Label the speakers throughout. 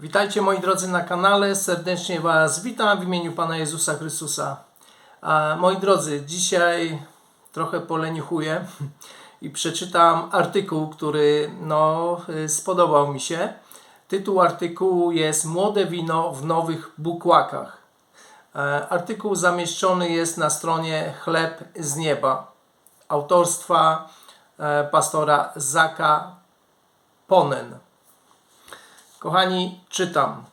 Speaker 1: Witajcie moi drodzy na kanale, serdecznie Was witam w imieniu Pana Jezusa Chrystusa. A, moi drodzy, dzisiaj trochę polenichuję i przeczytam artykuł, który no, y, spodobał mi się. Tytuł artykułu jest Młode wino w nowych bukłakach. E, Artykuł zamieszczony jest na stronie Chleb z Nieba autorstwa e, pastora Zaka Ponen. Kochani, czytam.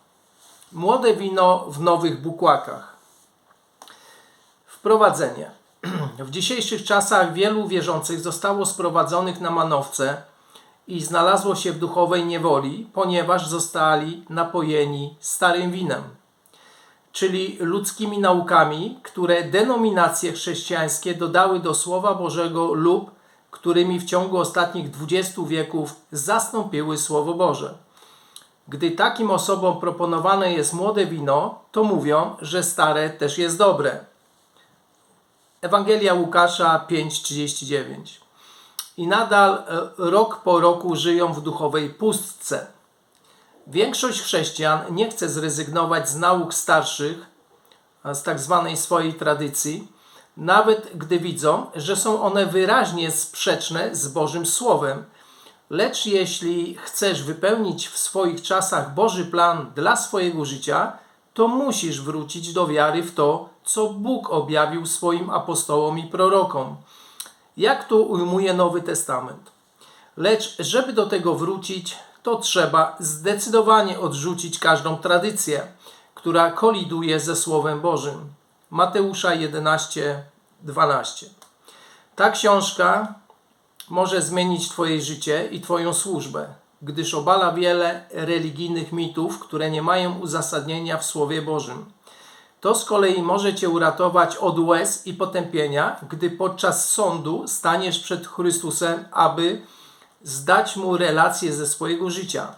Speaker 1: Młode wino w nowych bukłakach. Wprowadzenie. W dzisiejszych czasach wielu wierzących zostało sprowadzonych na manowce i znalazło się w duchowej niewoli, ponieważ zostali napojeni starym winem, czyli ludzkimi naukami, które denominacje chrześcijańskie dodały do Słowa Bożego lub którymi w ciągu ostatnich 20 wieków zastąpiły Słowo Boże. Gdy takim osobom proponowane jest młode wino, to mówią, że stare też jest dobre. Ewangelia Łukasza 5:39. I nadal e, rok po roku żyją w duchowej pustce. Większość chrześcijan nie chce zrezygnować z nauk starszych, z tak zwanej swojej tradycji, nawet gdy widzą, że są one wyraźnie sprzeczne z Bożym Słowem – Lecz jeśli chcesz wypełnić w swoich czasach Boży plan dla swojego życia, to musisz wrócić do wiary w to, co Bóg objawił swoim apostołom i prorokom. Jak to ujmuje Nowy Testament. Lecz żeby do tego wrócić, to trzeba zdecydowanie odrzucić każdą tradycję, która koliduje ze Słowem Bożym. Mateusza 11, 12. Ta książka może zmienić Twoje życie i Twoją służbę, gdyż obala wiele religijnych mitów, które nie mają uzasadnienia w Słowie Bożym. To z kolei może Cię uratować od łez i potępienia, gdy podczas sądu staniesz przed Chrystusem, aby zdać Mu relację ze swojego życia.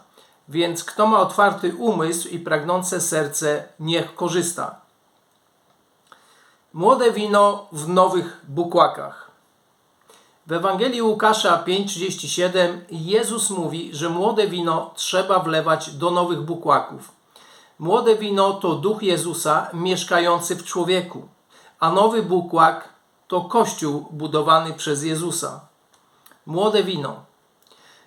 Speaker 1: Więc kto ma otwarty umysł i pragnące serce, niech korzysta. Młode wino w nowych bukłakach. W Ewangelii Łukasza 5:37 Jezus mówi, że młode wino trzeba wlewać do nowych bukłaków. Młode wino to duch Jezusa mieszkający w człowieku, a nowy bukłak to kościół budowany przez Jezusa. Młode wino.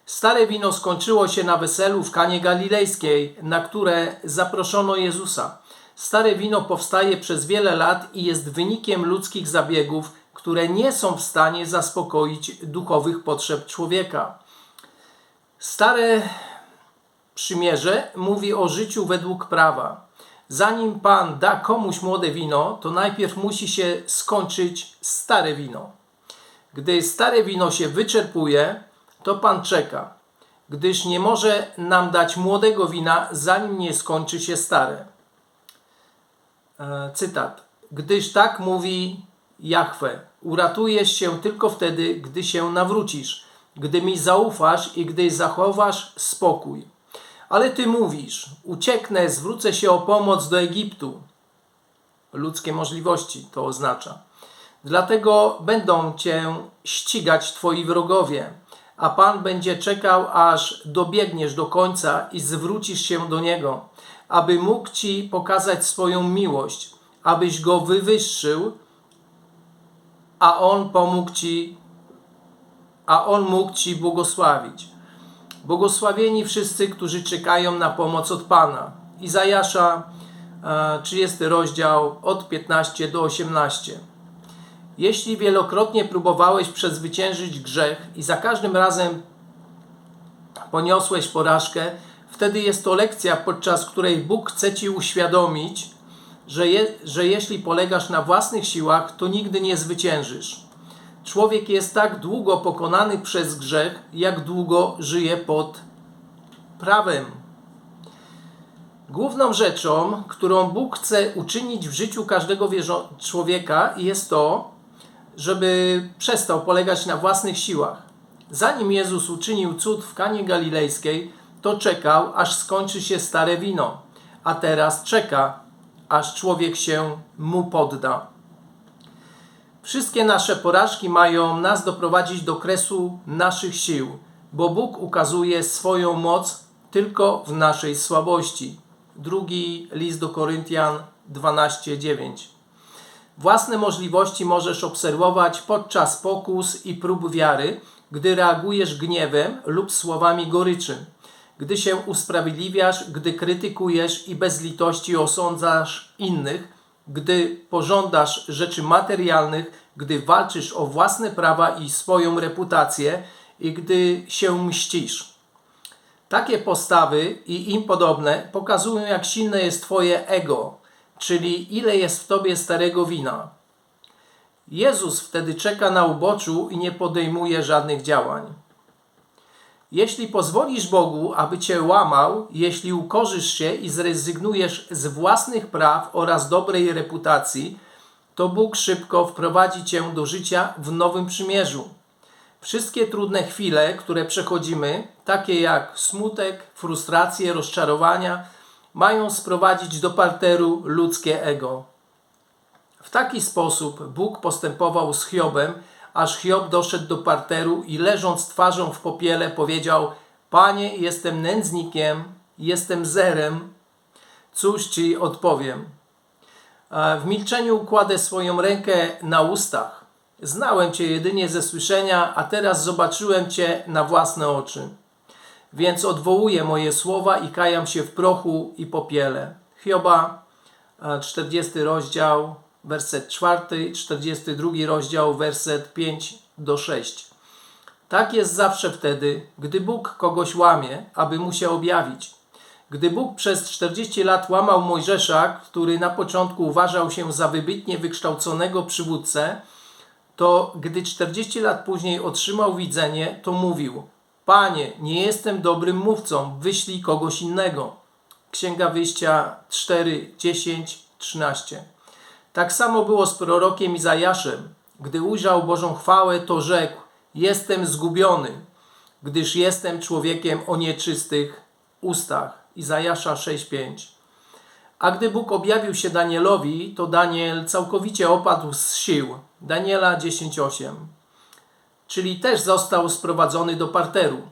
Speaker 1: Stare wino skończyło się na weselu w Kanie Galilejskiej, na które zaproszono Jezusa. Stare wino powstaje przez wiele lat i jest wynikiem ludzkich zabiegów które nie są w stanie zaspokoić duchowych potrzeb człowieka. Stare przymierze mówi o życiu według prawa. Zanim Pan da komuś młode wino, to najpierw musi się skończyć stare wino. Gdy stare wino się wyczerpuje, to Pan czeka, gdyż nie może nam dać młodego wina, zanim nie skończy się stare. E, cytat. Gdyż tak mówi Jahwe, uratujesz się tylko wtedy, gdy się nawrócisz, gdy mi zaufasz i gdy zachowasz spokój. Ale ty mówisz: Ucieknę, zwrócę się o pomoc do Egiptu. Ludzkie możliwości to oznacza. Dlatego będą cię ścigać twoi wrogowie, a Pan będzie czekał, aż dobiegniesz do końca i zwrócisz się do Niego, aby mógł ci pokazać swoją miłość, abyś go wywyższył a On pomógł Ci, a On mógł Ci błogosławić. Błogosławieni wszyscy, którzy czekają na pomoc od Pana. Izajasza, 30 rozdział, od 15 do 18. Jeśli wielokrotnie próbowałeś przezwyciężyć grzech i za każdym razem poniosłeś porażkę, wtedy jest to lekcja, podczas której Bóg chce Ci uświadomić, że, je, że jeśli polegasz na własnych siłach, to nigdy nie zwyciężysz. Człowiek jest tak długo pokonany przez grzech, jak długo żyje pod prawem. Główną rzeczą, którą Bóg chce uczynić w życiu każdego człowieka, jest to, żeby przestał polegać na własnych siłach. Zanim Jezus uczynił cud w Kanie Galilejskiej, to czekał, aż skończy się stare wino, a teraz czeka, aż człowiek się mu podda. Wszystkie nasze porażki mają nas doprowadzić do kresu naszych sił, bo Bóg ukazuje swoją moc tylko w naszej słabości. Drugi list do Koryntian 12:9. Własne możliwości możesz obserwować podczas pokus i prób wiary, gdy reagujesz gniewem lub słowami goryczy, gdy się usprawiedliwiasz, gdy krytykujesz i bez litości osądzasz innych, gdy pożądasz rzeczy materialnych, gdy walczysz o własne prawa i swoją reputację i gdy się mścisz. Takie postawy i im podobne pokazują, jak silne jest Twoje ego, czyli ile jest w Tobie starego wina. Jezus wtedy czeka na uboczu i nie podejmuje żadnych działań. Jeśli pozwolisz Bogu, aby Cię łamał, jeśli ukorzysz się i zrezygnujesz z własnych praw oraz dobrej reputacji, to Bóg szybko wprowadzi Cię do życia w nowym przymierzu. Wszystkie trudne chwile, które przechodzimy, takie jak smutek, frustracje, rozczarowania, mają sprowadzić do parteru ludzkie ego. W taki sposób Bóg postępował z Hiobem, aż Hiob doszedł do parteru i leżąc twarzą w popiele powiedział: Panie, jestem nędznikiem, jestem zerem. Cóż ci odpowiem? W milczeniu kładę swoją rękę na ustach. Znałem Cię jedynie ze słyszenia, a teraz zobaczyłem Cię na własne oczy. Więc odwołuję moje słowa i kajam się w prochu i popiele. Hioba, 40 rozdział, werset 4, 42 rozdział, werset 5 do 6. Tak jest zawsze wtedy, gdy Bóg kogoś łamie, aby mu się objawić. Gdy Bóg przez 40 lat łamał Mojżesza, który na początku uważał się za wybitnie wykształconego przywódcę, to gdy 40 lat później otrzymał widzenie, to mówił: Panie, nie jestem dobrym mówcą, wyślij kogoś innego. Księga Wyjścia 4, 10, 13. Tak samo było z prorokiem Izajaszem. Gdy ujrzał Bożą chwałę, to rzekł: Jestem zgubiony, gdyż jestem człowiekiem o nieczystych ustach. Izajasza 6:5. A gdy Bóg objawił się Danielowi, to Daniel całkowicie opadł z sił. Daniela 10:8. Czyli też został sprowadzony do parteru.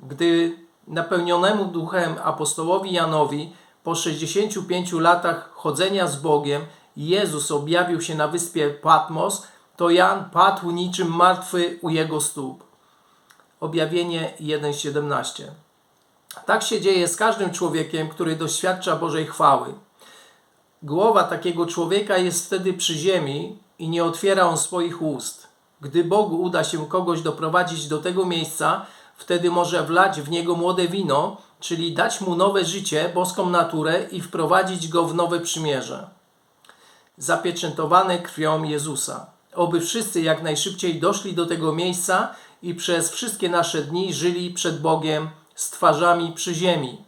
Speaker 1: Gdy napełnionemu duchem apostołowi Janowi po 65 latach chodzenia z Bogiem Jezus objawił się na wyspie Patmos, to Jan padł niczym martwy u jego stóp. Objawienie 1:17. Tak się dzieje z każdym człowiekiem, który doświadcza Bożej chwały. Głowa takiego człowieka jest wtedy przy ziemi i nie otwiera on swoich ust. Gdy Bogu uda się kogoś doprowadzić do tego miejsca, wtedy może wlać w niego młode wino, czyli dać mu nowe życie, boską naturę i wprowadzić go w nowe przymierze. Zapieczętowane krwią Jezusa. Oby wszyscy jak najszybciej doszli do tego miejsca i przez wszystkie nasze dni żyli przed Bogiem z twarzami przy ziemi.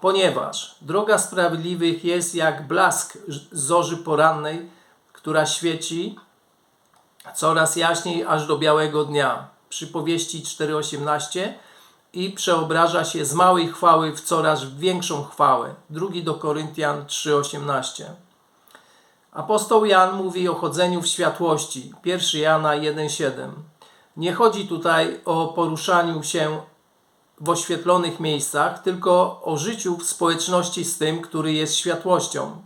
Speaker 1: Ponieważ droga sprawiedliwych jest jak blask zorzy porannej, która świeci coraz jaśniej aż do białego dnia. Przypowieści 4:18 i przeobraża się z małej chwały w coraz większą chwałę. Drugi do Koryntian 3:18. Apostoł Jan mówi o chodzeniu w światłości. 1 Jana 1:7. Nie chodzi tutaj o poruszaniu się w oświetlonych miejscach, tylko o życiu w społeczności z tym, który jest światłością.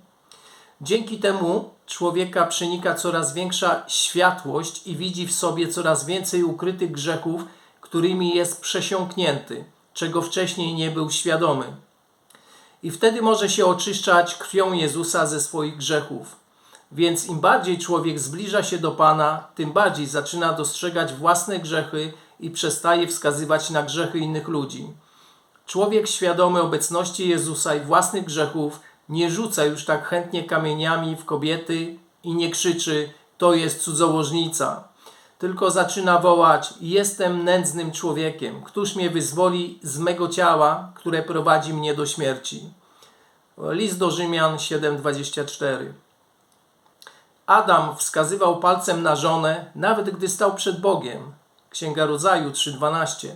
Speaker 1: Dzięki temu człowieka przenika coraz większa światłość i widzi w sobie coraz więcej ukrytych grzechów, którymi jest przesiąknięty, czego wcześniej nie był świadomy. I wtedy może się oczyszczać krwią Jezusa ze swoich grzechów. Więc im bardziej człowiek zbliża się do Pana, tym bardziej zaczyna dostrzegać własne grzechy i przestaje wskazywać na grzechy innych ludzi. Człowiek świadomy obecności Jezusa i własnych grzechów nie rzuca już tak chętnie kamieniami w kobiety i nie krzyczy: To jest cudzołożnica. Tylko zaczyna wołać: Jestem nędznym człowiekiem. Któż mnie wyzwoli z mego ciała, które prowadzi mnie do śmierci? List do Rzymian 7:24. Adam wskazywał palcem na żonę, nawet gdy stał przed Bogiem. Księga Rodzaju 3:12.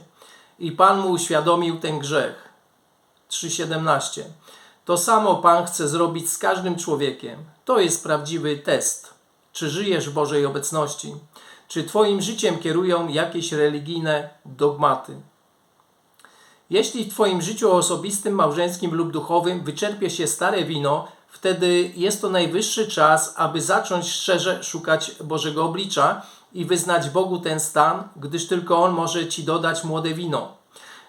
Speaker 1: I Pan mu uświadomił ten grzech. 3:17. To samo Pan chce zrobić z każdym człowiekiem. To jest prawdziwy test. Czy żyjesz w Bożej obecności? Czy Twoim życiem kierują jakieś religijne dogmaty? Jeśli w Twoim życiu osobistym, małżeńskim lub duchowym wyczerpie się stare wino, wtedy jest to najwyższy czas, aby zacząć szczerze szukać Bożego oblicza i wyznać Bogu ten stan, gdyż tylko On może Ci dodać młode wino.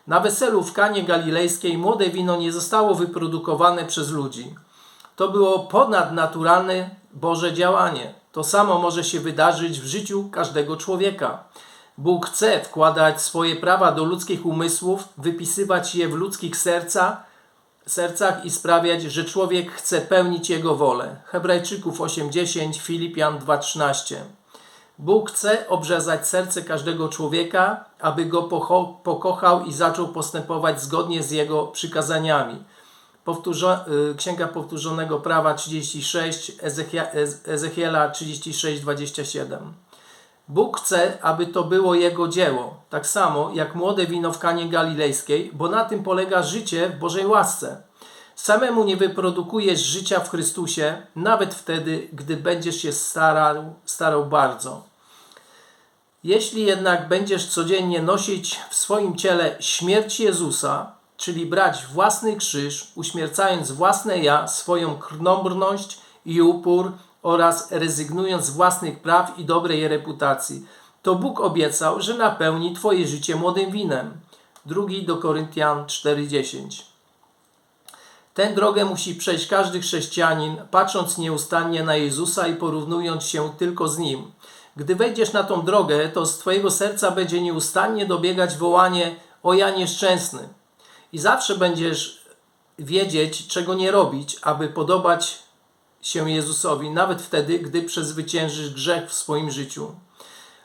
Speaker 1: Na weselu w Kanie Galilejskiej młode wino nie zostało wyprodukowane przez ludzi. To było ponadnaturalne Boże działanie. To samo może się wydarzyć w życiu każdego człowieka. Bóg chce wkładać swoje prawa do ludzkich umysłów, wypisywać je w ludzkich serca, sercach i sprawiać, że człowiek chce pełnić Jego wolę. Hebrajczyków 8:10, Filipian 2:13. Bóg chce obrzezać serce każdego człowieka, aby go pokochał i zaczął postępować zgodnie z jego przykazaniami. Powtórzo y, Księga Powtórzonego Prawa 36, Ezechiela 36, 27. Bóg chce, aby to było Jego dzieło, tak samo jak młode wino w Kanie Galilejskiej, bo na tym polega życie w Bożej łasce. Samemu nie wyprodukujesz życia w Chrystusie, nawet wtedy, gdy będziesz się starał, starał bardzo. Jeśli jednak będziesz codziennie nosić w swoim ciele śmierć Jezusa, czyli brać własny krzyż, uśmiercając własne ja, swoją krnąbrność i upór oraz rezygnując z własnych praw i dobrej reputacji, to Bóg obiecał, że napełni Twoje życie młodym winem. Drugi do Koryntian 4:10. Tę drogę musi przejść każdy chrześcijanin, patrząc nieustannie na Jezusa i porównując się tylko z Nim. Gdy wejdziesz na tą drogę, to z Twojego serca będzie nieustannie dobiegać wołanie o ja nieszczęsny. I zawsze będziesz wiedzieć, czego nie robić, aby podobać się Jezusowi, nawet wtedy, gdy przezwyciężysz grzech w swoim życiu.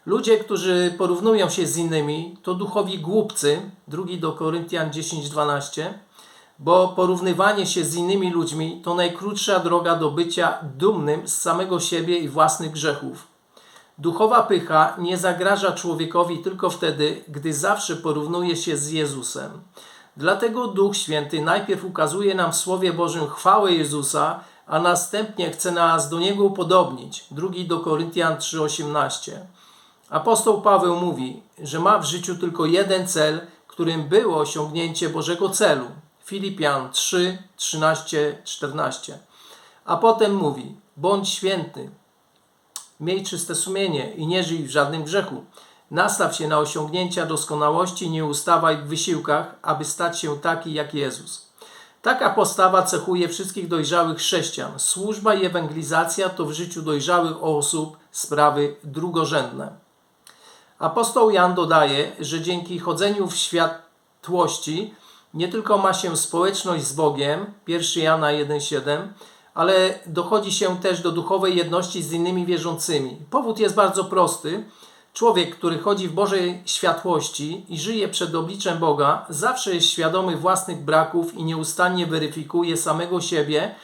Speaker 1: Ludzie, którzy porównują się z innymi, to duchowi głupcy, drugi do Koryntian 10:12, bo porównywanie się z innymi ludźmi to najkrótsza droga do bycia dumnym z samego siebie i własnych grzechów. Duchowa pycha nie zagraża człowiekowi tylko wtedy, gdy zawsze porównuje się z Jezusem. Dlatego Duch Święty najpierw ukazuje nam w Słowie Bożym chwałę Jezusa, a następnie chce nas do Niego upodobnić. Drugi do Koryntian 3,18. Apostoł Paweł mówi, że ma w życiu tylko jeden cel, którym było osiągnięcie Bożego celu. Filipian 3, 13, 14. A potem mówi, bądź święty, miej czyste sumienie i nie żyj w żadnym grzechu. Nastaw się na osiągnięcia doskonałości, nie ustawaj w wysiłkach, aby stać się taki jak Jezus. Taka postawa cechuje wszystkich dojrzałych chrześcijan. Służba i ewangelizacja to w życiu dojrzałych osób sprawy drugorzędne. Apostoł Jan dodaje, że dzięki chodzeniu w światłości nie tylko ma się społeczność z Bogiem, 1 Jana 1,7, ale dochodzi się też do duchowej jedności z innymi wierzącymi. Powód jest bardzo prosty. Człowiek, który chodzi w Bożej światłości i żyje przed obliczem Boga, zawsze jest świadomy własnych braków i nieustannie weryfikuje samego siebie,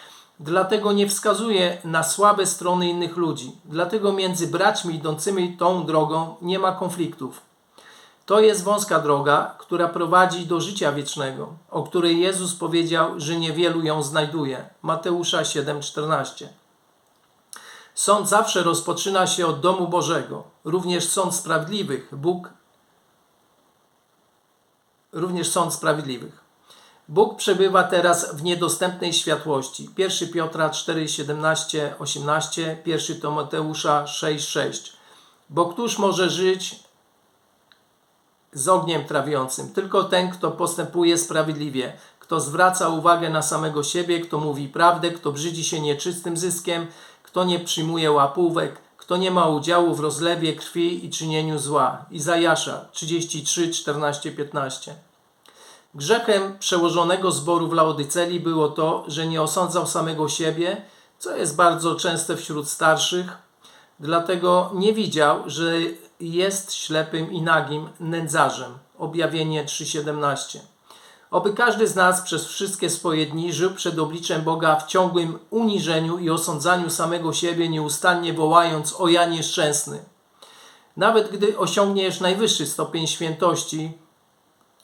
Speaker 1: dlatego nie wskazuje na słabe strony innych ludzi. Dlatego między braćmi idącymi tą drogą nie ma konfliktów. To jest wąska droga, która prowadzi do życia wiecznego, o której Jezus powiedział, że niewielu ją znajduje. Mateusza 7:14. Sąd zawsze rozpoczyna się od domu Bożego, również sąd sprawiedliwych. Bóg również sąd sprawiedliwych. Bóg przebywa teraz w niedostępnej światłości. 1 Piotra 4, 17, 18, 1 Timoteusza 6, 6. Bo któż może żyć z ogniem trawiącym? Tylko ten, kto postępuje sprawiedliwie, kto zwraca uwagę na samego siebie, kto mówi prawdę, kto brzydzi się nieczystym zyskiem, kto nie przyjmuje łapówek, kto nie ma udziału w rozlewie krwi i czynieniu zła. Izajasza 33, 14, 15. Grzechem przełożonego zboru w Laodyceli było to, że nie osądzał samego siebie, co jest bardzo częste wśród starszych, dlatego nie widział, że jest ślepym i nagim nędzarzem. Objawienie 3,17. Oby każdy z nas przez wszystkie swoje dni żył przed obliczem Boga w ciągłym uniżeniu i osądzaniu samego siebie, nieustannie wołając o ja nieszczęsny. Nawet gdy osiągniesz najwyższy stopień świętości,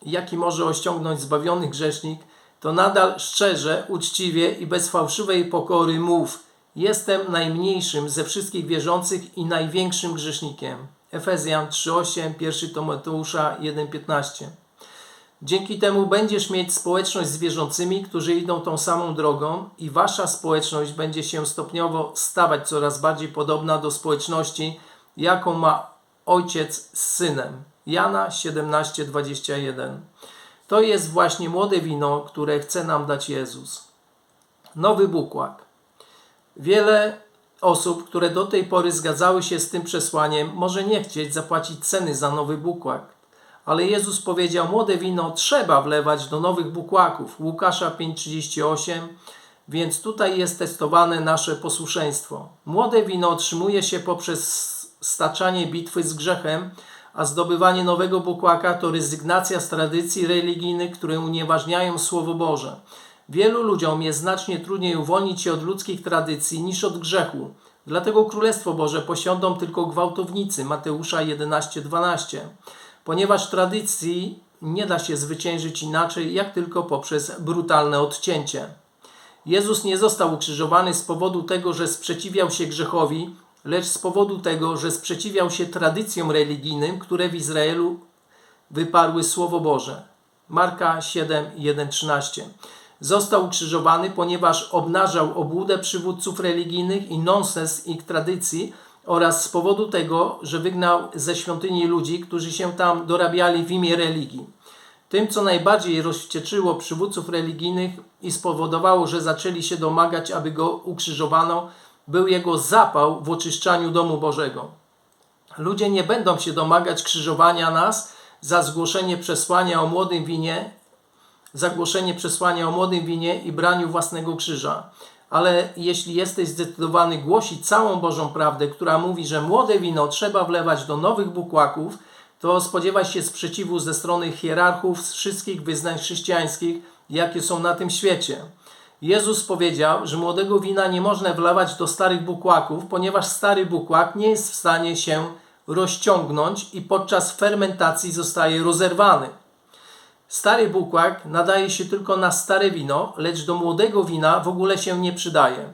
Speaker 1: jaki może osiągnąć zbawiony grzesznik, to nadal szczerze, uczciwie i bez fałszywej pokory mów: Jestem najmniejszym ze wszystkich wierzących i największym grzesznikiem. Efezjan 3:8, 1 Timoteusza 1:15. Dzięki temu będziesz mieć społeczność z wierzącymi, którzy idą tą samą drogą, i wasza społeczność będzie się stopniowo stawać coraz bardziej podobna do społeczności, jaką ma ojciec z synem. Jana 17:21. To jest właśnie młode wino, które chce nam dać Jezus. Nowy bukłak. Wiele osób, które do tej pory zgadzały się z tym przesłaniem, może nie chcieć zapłacić ceny za nowy bukłak. Ale Jezus powiedział: Młode wino trzeba wlewać do nowych bukłaków. Łukasza 5:38. Więc tutaj jest testowane nasze posłuszeństwo. Młode wino otrzymuje się poprzez staczanie bitwy z grzechem, a zdobywanie nowego bukłaka to rezygnacja z tradycji religijnych, które unieważniają Słowo Boże. Wielu ludziom jest znacznie trudniej uwolnić się od ludzkich tradycji niż od grzechu. Dlatego Królestwo Boże posiądą tylko gwałtownicy. Mateusza 11:12. Ponieważ tradycji nie da się zwyciężyć inaczej, jak tylko poprzez brutalne odcięcie. Jezus nie został ukrzyżowany z powodu tego, że sprzeciwiał się grzechowi, lecz z powodu tego, że sprzeciwiał się tradycjom religijnym, które w Izraelu wyparły Słowo Boże. Marka 7, 1, 13. Został ukrzyżowany, ponieważ obnażał obłudę przywódców religijnych i nonsens ich tradycji oraz z powodu tego, że wygnał ze świątyni ludzi, którzy się tam dorabiali w imię religii. Tym, co najbardziej rozwścieczyło przywódców religijnych i spowodowało, że zaczęli się domagać, aby go ukrzyżowano, był jego zapał w oczyszczaniu domu Bożego. Ludzie nie będą się domagać krzyżowania nas za zgłoszenie przesłania o młodym winie, zagłoszenie przesłania o młodym winie i braniu własnego krzyża. Ale jeśli jesteś zdecydowany głosić całą Bożą prawdę, która mówi, że młode wino trzeba wlewać do nowych bukłaków, to spodziewaj się sprzeciwu ze strony hierarchów z wszystkich wyznań chrześcijańskich, jakie są na tym świecie. Jezus powiedział, że młodego wina nie można wlewać do starych bukłaków, ponieważ stary bukłak nie jest w stanie się rozciągnąć i podczas fermentacji zostaje rozerwany. Stary bukłak nadaje się tylko na stare wino, lecz do młodego wina w ogóle się nie przydaje.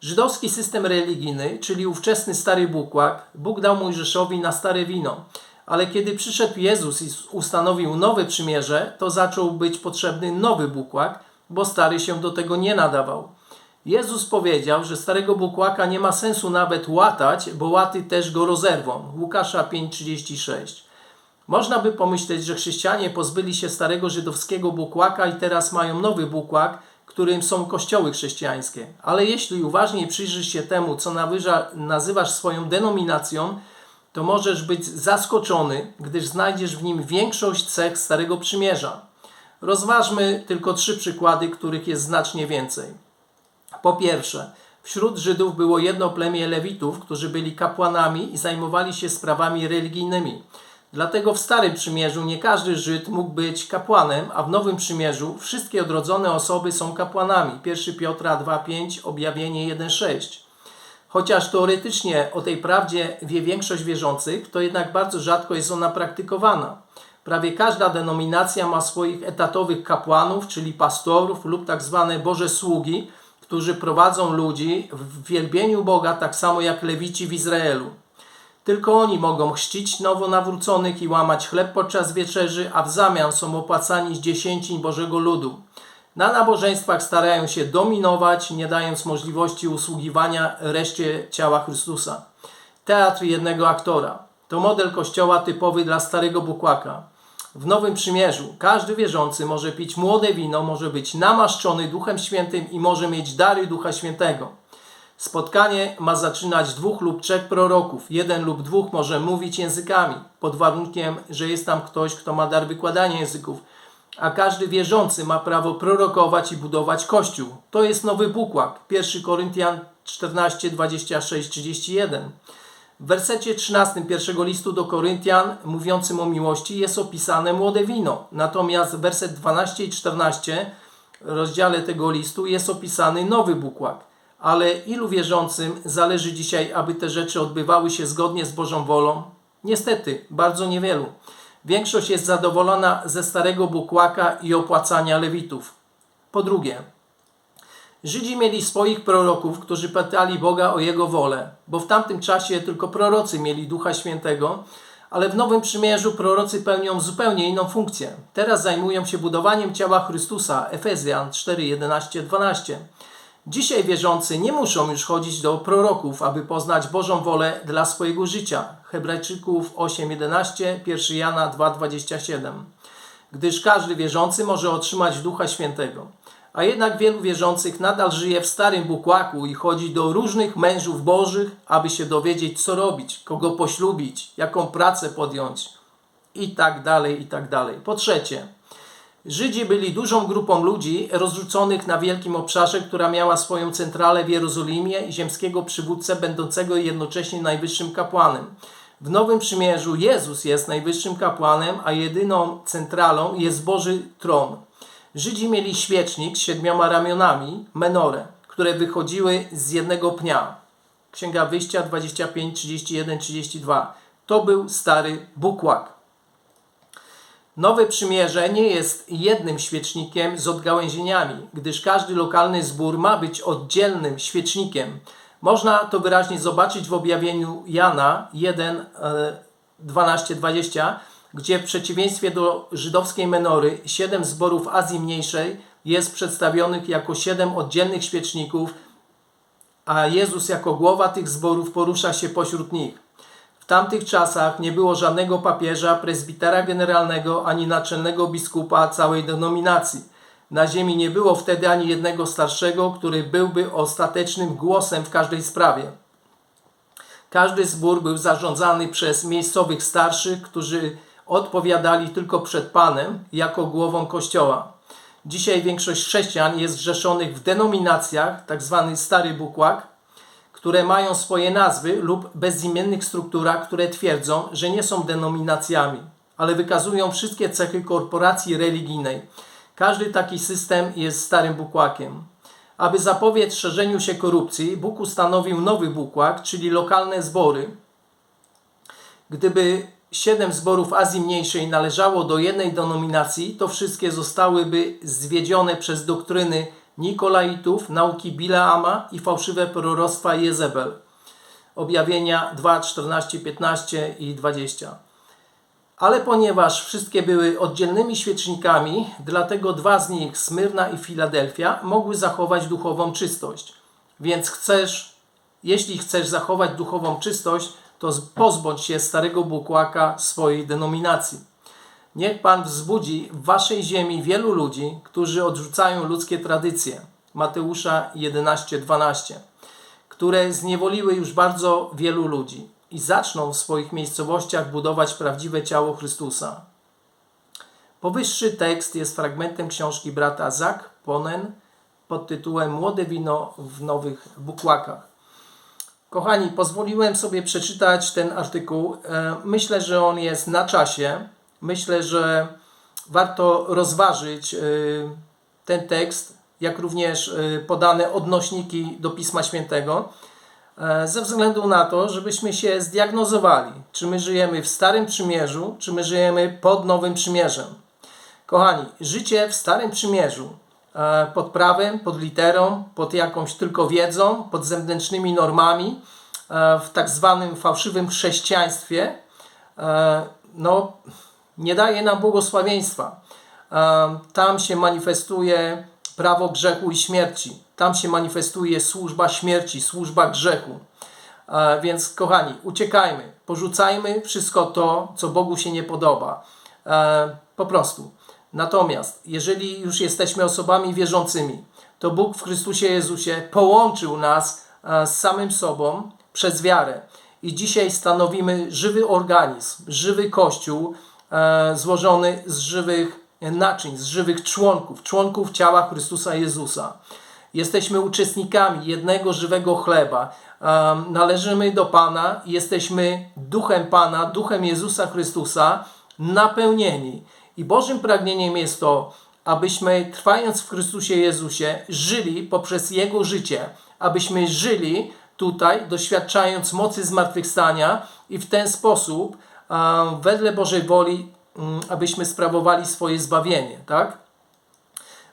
Speaker 1: Żydowski system religijny, czyli ówczesny stary bukłak, Bóg dał Mojżeszowi na stare wino. Ale kiedy przyszedł Jezus i ustanowił nowe przymierze, to zaczął być potrzebny nowy bukłak, bo stary się do tego nie nadawał. Jezus powiedział, że starego bukłaka nie ma sensu nawet łatać, bo łaty też go rozerwą. Łukasza 5:36. Można by pomyśleć, że chrześcijanie pozbyli się starego żydowskiego bukłaka i teraz mają nowy bukłak, którym są kościoły chrześcijańskie. Ale jeśli uważniej przyjrzysz się temu, co nazywasz swoją denominacją, to możesz być zaskoczony, gdyż znajdziesz w nim większość cech Starego Przymierza. Rozważmy tylko trzy przykłady, których jest znacznie więcej. Po pierwsze, wśród Żydów było jedno plemię Lewitów, którzy byli kapłanami i zajmowali się sprawami religijnymi. Dlatego w Starym Przymierzu nie każdy Żyd mógł być kapłanem, a w Nowym Przymierzu wszystkie odrodzone osoby są kapłanami. 1 Piotra 2,5, objawienie 1,6. Chociaż teoretycznie o tej prawdzie wie większość wierzących, to jednak bardzo rzadko jest ona praktykowana. Prawie każda denominacja ma swoich etatowych kapłanów, czyli pastorów lub tak zwane Boże sługi, którzy prowadzą ludzi w wielbieniu Boga, tak samo jak lewici w Izraelu. Tylko oni mogą chrzcić nowonawróconych i łamać chleb podczas wieczerzy, a w zamian są opłacani z dziesięciń Bożego ludu. Na nabożeństwach starają się dominować, nie dając możliwości usługiwania reszcie ciała Chrystusa. Teatr jednego aktora to model kościoła typowy dla starego bukłaka. W Nowym Przymierzu każdy wierzący może pić młode wino, może być namaszczony Duchem Świętym i może mieć dary Ducha Świętego. Spotkanie ma zaczynać dwóch lub trzech proroków. Jeden lub dwóch może mówić językami, pod warunkiem, że jest tam ktoś, kto ma dar wykładania języków. A każdy wierzący ma prawo prorokować i budować kościół. To jest nowy bukłak. 1 Koryntian 14, 26, 31. W wersecie 13 pierwszego listu do Koryntian, mówiącym o miłości, jest opisane młode wino. Natomiast werset 12 i 14 w rozdziale tego listu jest opisany nowy bukłak. Ale ilu wierzącym zależy dzisiaj, aby te rzeczy odbywały się zgodnie z Bożą wolą? Niestety, bardzo niewielu. Większość jest zadowolona ze starego bukłaka i opłacania lewitów. Po drugie, Żydzi mieli swoich proroków, którzy pytali Boga o Jego wolę, bo w tamtym czasie tylko prorocy mieli Ducha Świętego, Ale w Nowym Przymierzu prorocy pełnią zupełnie inną funkcję. Teraz zajmują się budowaniem ciała Chrystusa. Efezjan 4, 11, 12. Dzisiaj wierzący nie muszą już chodzić do proroków, aby poznać Bożą wolę dla swojego życia. Hebrajczyków 8, 11, 1 Jana 2, 27. Gdyż każdy wierzący może otrzymać Ducha Świętego. A jednak wielu wierzących nadal żyje w starym bukłaku i chodzi do różnych mężów bożych, aby się dowiedzieć, co robić, kogo poślubić, jaką pracę podjąć i tak dalej, i tak dalej. Po trzecie, Żydzi byli dużą grupą ludzi rozrzuconych na wielkim obszarze, która miała swoją centralę w Jerozolimie i ziemskiego przywódcę będącego jednocześnie najwyższym kapłanem. W Nowym Przymierzu Jezus jest najwyższym kapłanem, a jedyną centralą jest Boży tron. Żydzi mieli świecznik z siedmioma ramionami, menorę, które wychodziły z jednego pnia. Księga Wyjścia 25, 31, 32. To był stary bukłak. Nowe przymierze nie jest jednym świecznikiem z odgałęzieniami, gdyż każdy lokalny zbór ma być oddzielnym świecznikiem. Można to wyraźnie zobaczyć w objawieniu Jana 1, 12, 20 gdzie w przeciwieństwie do żydowskiej menory siedem zborów Azji Mniejszej jest przedstawionych jako siedem oddzielnych świeczników, a Jezus jako głowa tych zborów porusza się pośród nich. W tamtych czasach nie było żadnego papieża, prezbitera generalnego ani naczelnego biskupa całej denominacji. Na ziemi nie było wtedy ani jednego starszego, który byłby ostatecznym głosem w każdej sprawie. Każdy zbór był zarządzany przez miejscowych starszych, którzy odpowiadali tylko przed Panem jako głową Kościoła. Dzisiaj większość chrześcijan jest zrzeszonych w denominacjach, tak zwany Stary Bukłak, które mają swoje nazwy lub bezimiennych strukturach, które twierdzą, że nie są denominacjami, ale wykazują wszystkie cechy korporacji religijnej. Każdy taki system jest starym bukłakiem. Aby zapobiec szerzeniu się korupcji, Bóg ustanowił nowy bukłak, czyli lokalne zbory. Gdyby siedem zborów Azji Mniejszej należało do jednej denominacji, to wszystkie zostałyby zwiedzione przez doktryny Nikolaitów, nauki Bileama i fałszywe proroctwa Jezebel. Objawienia 2, 14, 15 i 20. Ale ponieważ wszystkie były oddzielnymi świecznikami, dlatego dwa z nich, Smyrna i Filadelfia, mogły zachować duchową czystość. Więc chcesz, jeśli chcesz zachować duchową czystość, to pozbądź się starego bukłaka swojej denominacji. Niech Pan wzbudzi w waszej ziemi wielu ludzi, którzy odrzucają ludzkie tradycje. Mateusza 11:12, które zniewoliły już bardzo wielu ludzi i zaczną w swoich miejscowościach budować prawdziwe ciało Chrystusa. Powyższy tekst jest fragmentem książki brata Zak Ponen pod tytułem Młode wino w nowych bukłakach. Kochani, pozwoliłem sobie przeczytać ten artykuł. E, myślę, że on jest na czasie. Myślę, że warto rozważyć e, ten tekst, jak również e, podane odnośniki do Pisma Świętego, ze względu na to, żebyśmy się zdiagnozowali, czy my żyjemy w Starym Przymierzu, czy my żyjemy pod Nowym Przymierzem. Kochani, życie w Starym Przymierzu E, pod prawem, pod literą, pod jakąś tylko wiedzą, pod zewnętrznymi normami, e, w tak zwanym fałszywym chrześcijaństwie, e, no, nie daje nam błogosławieństwa. Tam się manifestuje prawo grzechu i śmierci. Tam się manifestuje służba śmierci, służba grzechu. Więc, kochani, uciekajmy, porzucajmy wszystko to, co Bogu się nie podoba. Po prostu. Natomiast jeżeli już jesteśmy osobami wierzącymi, to Bóg w Chrystusie Jezusie połączył nas e, z samym sobą przez wiarę. I dzisiaj stanowimy żywy organizm, żywy kościół e, złożony z żywych naczyń, z żywych członków, członków ciała Chrystusa Jezusa. Jesteśmy uczestnikami jednego żywego chleba. E, należymy do Pana, jesteśmy duchem Pana, duchem Jezusa Chrystusa, napełnieni. I Bożym pragnieniem jest to, abyśmy trwając w Chrystusie Jezusie żyli poprzez Jego życie, abyśmy żyli tutaj, doświadczając mocy zmartwychwstania i w ten sposób, wedle Bożej woli, mm, abyśmy sprawowali swoje zbawienie, tak?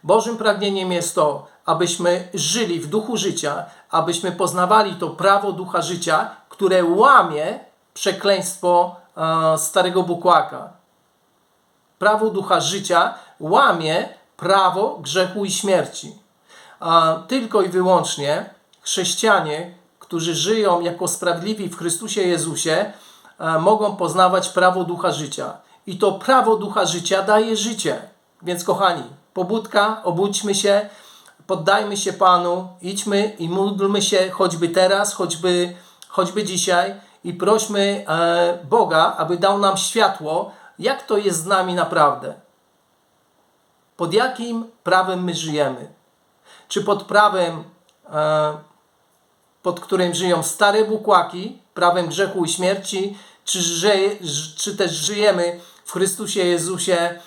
Speaker 1: Bożym pragnieniem jest to, abyśmy żyli w duchu życia, abyśmy poznawali to prawo ducha życia, które łamie przekleństwo e, starego bukłaka. Prawo ducha życia łamie prawo grzechu i śmierci. Tylko i wyłącznie chrześcijanie, którzy żyją jako sprawiedliwi w Chrystusie Jezusie, mogą poznawać prawo ducha życia. I to prawo ducha życia daje życie. Więc kochani, pobudka, obudźmy się, poddajmy się Panu, idźmy i módlmy się choćby teraz, choćby, choćby dzisiaj i prośmy e, Boga, aby dał nam światło, jak to jest z nami naprawdę. Pod jakim prawem my żyjemy? Czy pod prawem, e, pod którym żyją stare bukłaki, prawem grzechu i śmierci, czy, ży, czy też żyjemy w Chrystusie Jezusie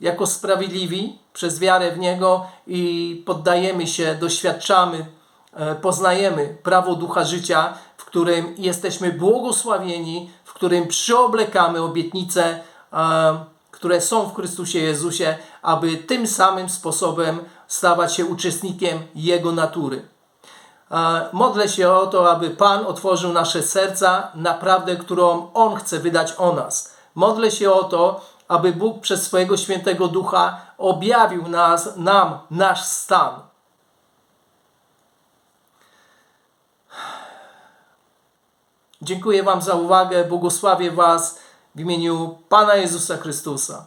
Speaker 1: jako sprawiedliwi przez wiarę w Niego i poddajemy się, doświadczamy, e, poznajemy prawo ducha życia, w którym jesteśmy błogosławieni, w którym przyoblekamy obietnice, które są w Chrystusie Jezusie, aby tym samym sposobem stawać się uczestnikiem Jego natury. Modlę się o to, aby Pan otworzył nasze serca na prawdę, którą On chce wydać o nas. Modlę się o to, aby Bóg przez swojego świętego ducha objawił nas, nam nasz stan. Dziękuję Wam za uwagę. Błogosławię Was w imieniu Pana Jezusa Chrystusa.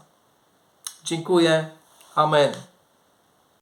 Speaker 1: Dziękuję. Amen.